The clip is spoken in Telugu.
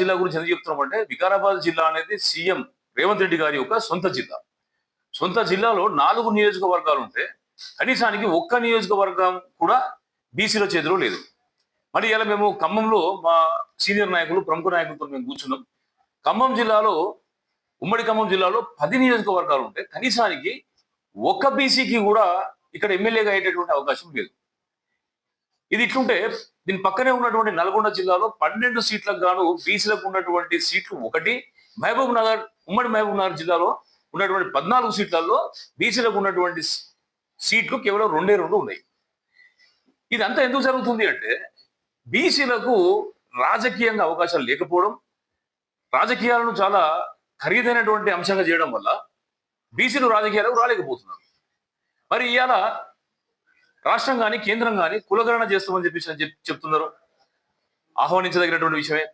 జిల్లా గురించి ఎందుకు చెప్తున్నామంటే వికారాబాద్ జిల్లా అనేది సీఎం రేవంత్ రెడ్డి గారి యొక్క సొంత జిల్లా. సొంత జిల్లాలో నాలుగు నియోజకవర్గాలు ఉంటే కనీసానికి ఒక్క నియోజకవర్గం కూడా బీసీల చేతిలో లేదు. మరి ఇలా మేము ఖమ్మంలో మా సీనియర్ నాయకులు ప్రముఖ నాయకులతో మేము కూర్చున్నాం. ఖమ్మం జిల్లాలో ఉమ్మడి ఖమ్మం జిల్లాలో పది నియోజకవర్గాలు ఉంటే కనీసానికి ఒక్క బీసీకి కూడా ఇక్కడ ఎమ్మెల్యేగా అయ్యేటటువంటి అవకాశం లేదు. ఇది ఇట్లుంటే దీని పక్కనే ఉన్నటువంటి నల్గొండ జిల్లాలో పన్నెండు సీట్లకు గాను బీసీలకు ఉన్నటువంటి సీట్లు ఒకటి మహబూబ్ నగర్ ఉమ్మడి మహబూబ్ నగర్ జిల్లాలో ఉన్నటువంటి పద్నాలుగు సీట్లలో బీసీలకు ఉన్నటువంటి సీట్లు కేవలం రెండే రెండు ఉన్నాయి. ఇదంతా ఎందుకు జరుగుతుంది అంటే బీసీలకు రాజకీయంగా అవకాశాలు లేకపోవడం రాజకీయాలను చాలా ఖరీదైనటువంటి అంశంగా చేయడం వల్ల బీసీలు రాజకీయాలకు రాలేకపోతున్నారు. మరి ఇవాళ రాష్ట్రం కానీ కేంద్రం కానీ కులగణన చేస్తామని చెప్పేసి చెప్తున్నారు. ఆహ్వానించదగినటువంటి విషయమే.